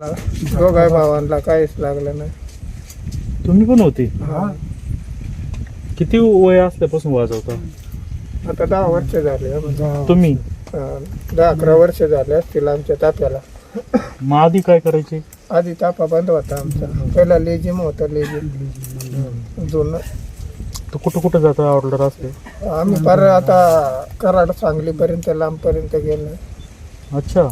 भावांना काहीच लागलं नाही. तुम्ही पण होते? हा. किती वय असल्यापासून वाजवता आता दहा वर्ष झाले. तुम्ही? हा, दहा अकरा वर्ष झाले असतील आमच्या ताप्याला मग आधी काय करायचे? आधी तापा बंद होता आमचा. पहिला लेजिम होता लेजिम जुनं. तर कुठं कुठं जाता ऑर्डर असते आम्ही पर आता कराड सांगलीपर्यंत लांबपर्यंत गेलो. अच्छा.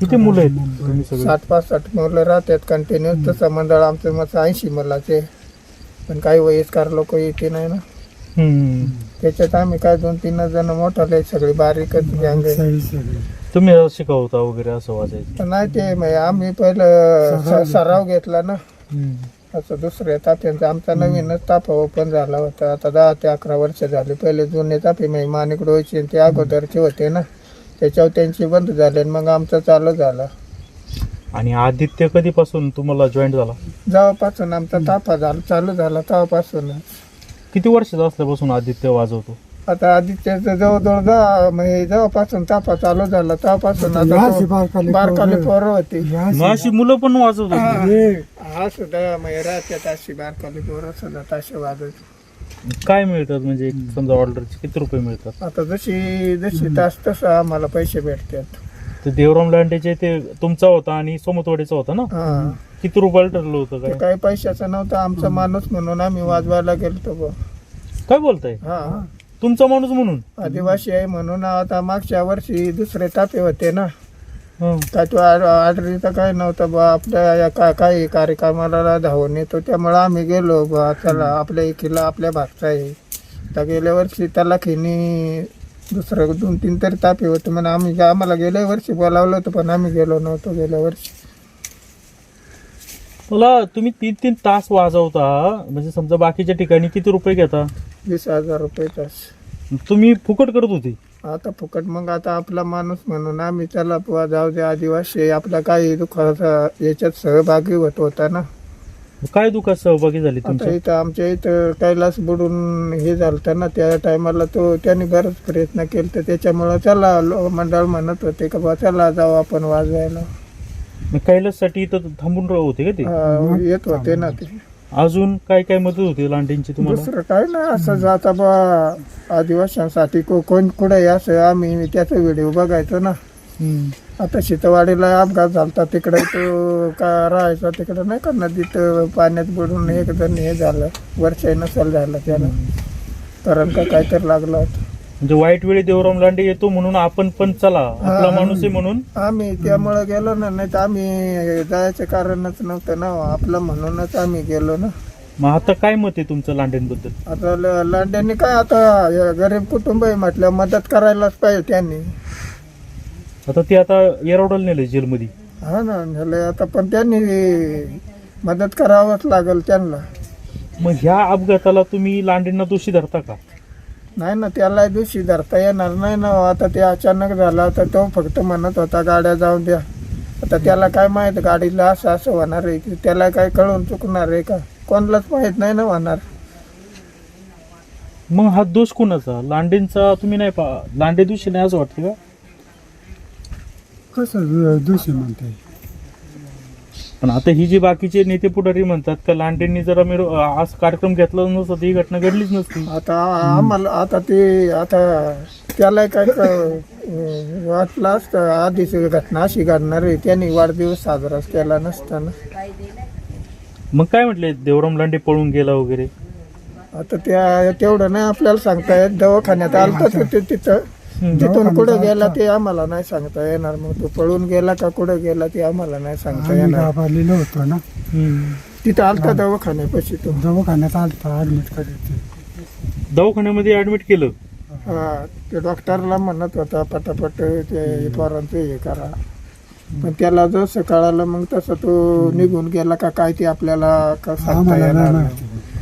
किती मुलं आहेत तुम्ही सगळे? साठ पाच साठ मुलं राहतात कंटिन्यू तसं मंडळ आमचं मग ऐंशी मुलाचे. पण काही वयस्कार लोक येते नाही ना. हम्म. त्याच्यात आम्ही काय दोन तीन जण मोठाले सगळे बारीकच गँग आहे. तुम्ही शिकवता वगैरे असं वाजायचं? पण नाही ते म्हणजे आम्ही पहिलं स- सराव घेतला ना. असं दुसऱ्या ताप्यांचा आमचा नवीनच ताप ओपन झाला होता. आता दहा ते अकरा वर्ष झाले. पहिले जुने तापे म्हणजे माणिक डोळचे ते अगोदरचे होते ना. त्याच्यावर त्यांची बंद झाले आणि मग आमचं चालू झाला. आणि आदित्य कधीपासून तुम्हाला जॉईन झाला? जेव्हापासून आमचा तापा झाला चालू झाला तेव्हापासून. किती वर्षाचा असल्यापासून आदित्य वाजवतो? आता आदित्यचं जवळजवळ दहा म्हणजे जेव्हापासून तापा चालू झाला तेव्हापासून आता तो बारकाली पोरं होती. मग अशी मुलं पण वाजवतो हा सुद्धा म्हणजे राहत्यात अशी बारकाली पोरं सुद्धा ताशे वाजत काय मिळतात? म्हणजे एक समजा ऑर्डरचे किती रुपये मिळतात? आता जशी जशी तास तसं आम्हाला पैसे भेटतात. तर देवराम लांडेचे ते तुमचा होता आणि सोमतवाडीचा होता ना? हा. किती रुपयाला ठरलं होतं ते काय काही पैशाचं नव्हतं आमचा माणूस म्हणून आम्ही वाजवायला गेलतो बुवा. काय बोलताय? हा. तुमचा माणूस म्हणून? आदिवासी आहे म्हणून आता मागच्या वर्षी दुसरे तापे होते ना. काय तो ऑर्डर तर काय नव्हतं बा आपल्या या का काही कार्यक्रमाला धावून येतो. त्यामुळे आम्ही गेलो बा चला आपल्या एकीला आपल्या भागचा आहे. तर गेल्या वर्षी त्याला खिनी दुसरं दोन तीन तरी तापे होते. म्हणून आम्ही आम्हाला गेल्या वर्षी बोलावलं होतं पण आम्ही गेलो नव्हतो गेल्या वर्षी. मला तुम्ही तीन तीन तास वाजवता. म्हणजे समजा बाकीच्या ठिकाणी किती रुपये घेता? वीस हजार रुपये तास. तुम्ही फुकट करत होते. आता फुकट मग आता आपला माणूस म्हणून आम्ही त्याला बुवा जाऊ दे आदिवासी आपला काही दुःखाचा याच्यात सहभागी होत होता ना. काय दुखात सहभागी झाले आता तुमच्या इथं आमच्या इथं कैलास बुडून हे झालं ना त्या टायमाला तो त्यांनी बराच प्रयत्न केले तर त्याच्यामुळं त्याला लो- मंडळ म्हणत होते का बा चला जाऊ आपण वाजवायला. कैलाससाठी इथं थांबून राहत होते का ते? हा, येत होते ना ते. अजून काय काय मदत होती लांडेंची तुम्हाला? दुसरं काय ना असं जाता बा आदिवासींसाठी को कोण कुठे असं आम्ही त्याचा व्हिडिओ बघायचो ना. हम्म. आता शीतवाडीला अपघात झालता तिकडे तो का राहायचा तिकडे नाही का नदीत पाण्यात बुडून एक जण हे झालं वर्ष नसेल झालं त्याला कारण का काहीतरी लागलं होतं. म्हणजे वाईट वेळी देवराम लांडे येतो म्हणून आपण पण चला आपला माणूस आहे म्हणून. आम्ही त्यामुळं गेलो ना नाही तर आम्ही जायचं कारणच नव्हतं ना आपलं म्हणूनच आम्ही गेलो ना. मग आता काय मत आहे तुमचं लांडेंबद्दल? आता ल- लांड्यांनी काय आता हे गरीब कुटुंब आहे म्हटलं मदत करायलाच पाहिजे त्यांनी. आता ते आता येरवडल नेले जेलमध्ये. हा ना झालं आता पण त्यांनी मदत करावंच लागेल त्यांना. मग ह्या अपघाताला तुम्ही लांडेंना दोषी धरता का? नाही ना त्याला दिवशी धरता येणार नाही ना. आता ते अचानक झाला तर तो फक्त म्हणत होता गाड्या जाऊन द्या. आता त्याला काय माहीत गाडीला असं असं होणार आहे की त्याला काय कळून चुकणार आहे का? कोणालाच माहीत नाही ना होणार. मग हा दोष कोणाचा? लांडेंचा तुम्ही नाही पा लांडे दोषी नाही असं वाटतं का? कसं दोषी म्हणते पण आता ही जी बाकीचे नेते पुढारी म्हणतात का लांडेंनी जरा मिर आज कार्यक्रम घेतला नसता तर ही घटना घडलीच नसती. आता आम्हाला आता ते आता त्याला काय क- अं, वाटलं असतं आधीच घटना अशी घडणार आहे त्यांनी वाढदिवस साजरा केला नसताना मग काय म्हटले देवराम लांडे पळून गेला वगैरे? आता त्या तेवढं नाही आपल्याला सांगता येत दवाखान्यात तर ते तिथं. तिथून कुठं गेला ते आम्हाला नाही सांगता येणार. मग तो पळून गेला का कुठं गेला ते आम्हाला नाही सांगता आम्ही येणार. घाबरलेलो होतो ना. तिथं आलता दवाखान्यापाशी तो दवाखान्यात आलता ऍडमिट करायचं. दवाखान्यामध्ये ऍडमिट केलं? हा ते डॉक्टरला म्हणत होता पटापट ते पोरांचं हे करा. पण त्याला जसं कळालं मग तसं तो निघून गेला का काय ते आपल्याला का सांगता आम्हाला येणार नाही नाही. माहिती.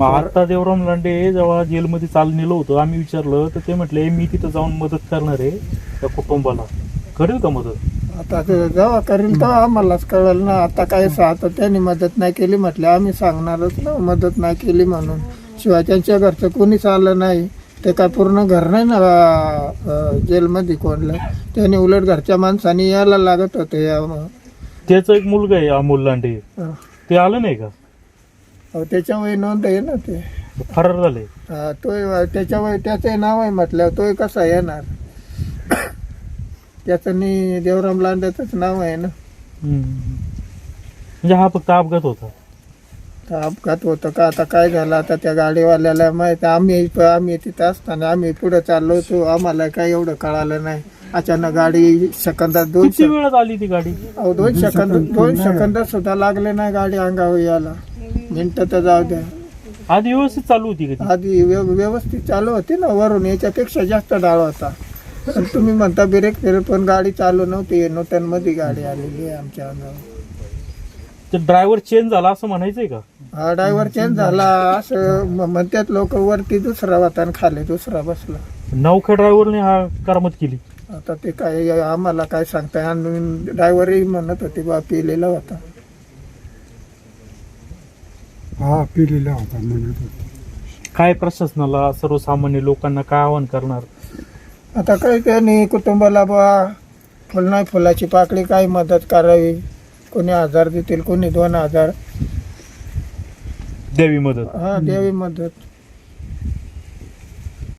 मग आता देवराम लांडे जेव्हा जेलमध्ये चाल नेलं होतं आम्ही विचारलं तर ते म्हटले मी तिथं जाऊन मदत करणार आहे त्या कुटुंबाला. करेल का मदत? आता ते जेव्हा करील तेव्हा आम्हालाच कळेल ना. आता काय सा- आता त्यांनी मदत नाही केली म्हटलं आम्ही सांगणारच ना मदत नाही केली म्हणून. शिवाय त्यांच्या घरचं कोणीच आलं नाही. ते काय पूर्ण घर नाही ना अं, जेलमध्ये कोणलं? त्यांनी उलट घरच्या माणसाने यायला लागत होते या त्याचा एक मुलगा आहे अमोल लांडे. ते आलं नाही का? अहो, त्याच्या वय नोंद आहे ना ते. फरार झाले. हा, तो त्याच्या वय त्याचं नाव आहे म्हटल्यावर तो कसा येणार? त्याचं नि देवराम लांड्याचंच नाव आहे ना. म्हणजे हा फक्त अपघात होता. तर अपघात होतं का? आता काय झालं? आता त्या गाडीवाल्याला माहीत आम्ही आम्ही तिथं असताना आम्ही पुढे चाललो होतो. आम्हाला काय एवढं कळालं नाही. अचानक गाडी सेकंदात दोन किती वेळात आली ती गाडी? अहो दोन सेकंद दोन सेकंद सुद्धा लागले नाही गाडी अंगावर यायला. मिनटं तर जाऊ द्या. आधी व्यवस्थित चालू होती का ती? आधी व्यव- व्यवस्थित चालू होती ना वरून याच्यापेक्षा जास्त डाळ होता. पण तुम्ही म्हणता ब्रेक फेर पण गाडी चालू नव्हती नूतनमध्ये गाडी आलेली आहे आमच्या अंगावर. ते ड्रायव्हर चेंज झाला असं म्हणायचंय का? हा ड्रायव्हर चेंज झाला असं म- म्हणतात लोक वरती दुसरा होता आणि खाली दुसरा बसला. नवख्या ड्रायव्हरने हा करामत केली. आता ते काय आम्हाला काय सांगताय? आणि ड्रायव्हरही म्हणत होते बा पिलेला होता. हा पिलेला होता म्हणत होते काय प्रशासनाला सर्वसामान्य लोकांना काय आवाहन करणार? आता काही त्यांनी कुटुंबाला बा फुल नाही फुलाची पाकळी काही मदत करावी? कोणी हजार देतील कोणी दोन हजार द्यावी मदत. हा द्यावी मदत.